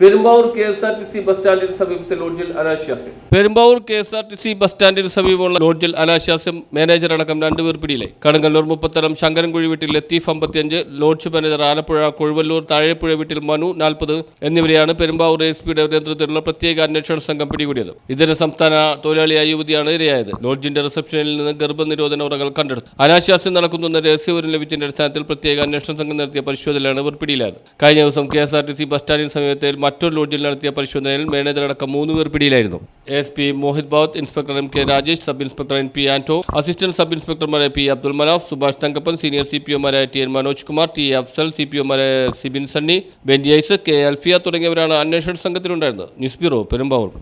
Perumbavoor K S R T C bus സ്റ്റാൻഡിന് സമീപത്തെ ലോഡ്ജിൽ അനാശാസ്യം. ബസ് സമീപമുള്ള ലോഡ്ജിൽ അനാശ്വാസം മാനേജർ അടക്കം രണ്ടുപേർ പിടിയിലായി കടങ്ങല്ലൂർ മുപ്പത്തരം ശങ്കരൻകുഴി വീട്ടിൽ ലത്തീഫ് അമ്പത്തിയഞ്ച് ലോഡ്ജ് മാനേജർ ആലപ്പുഴ കൊഴുവല്ലൂർ താഴെപ്പുഴ വീട്ടിൽ മനു നാൽപ്പത് എന്നിവരെയാണ് പെരുമ്പാവൂർ എസ് പിയുടെ നേതൃത്വത്തിലുള്ള പ്രത്യേക അന്വേഷണ സംഘം പിടികൂടിയത്. ഇതര സംസ്ഥാന തൊഴിലാളിയായ യുവതിയാണ് ഇരയായത്. ലോഡ്ജിന്റെ റിസപ്ഷനിൽ നിന്ന് ഗർഭനിരോധന ഉറകൾ കണ്ടെടുത്തു. അനാശാസ്യം നടക്കുന്നുവെന്ന രഹസ്യവിവരം ലഭിച്ചതിന്റെ അടിസ്ഥാനത്തിൽ പ്രത്യേക അന്വേഷണ സംഘം നടത്തിയ പരിശോധനയിലാണ് ഇവർ പിടിയിലായത്. കഴിഞ്ഞ ദിവസം K S R T C bus സ്റ്റാൻഡിന് സമീപത്തെ മറ്റൊരു ലോഡ്ജിൽ നടത്തിയ പരിശോധനയിൽ മാനേജറടക്കം മൂന്ന് പേർ പിടിയിലായിരുന്നു. S P Mohit Bawat inspector M K Rajesh sub inspector N P Anto assistant sub ഇൻസ്പെക്ടർമാരായ P Abdul Manaf Subhash Thankappan senior C P ഒമാരായ T N Manoj Kumar T Afsal C P ഒമാരായ Sibin Sunny Benty K Alfiya തുടങ്ങിയവരാണ് അന്വേഷണ സംഘത്തിലുണ്ടായിരുന്നത്. News bureau Perumbavoor.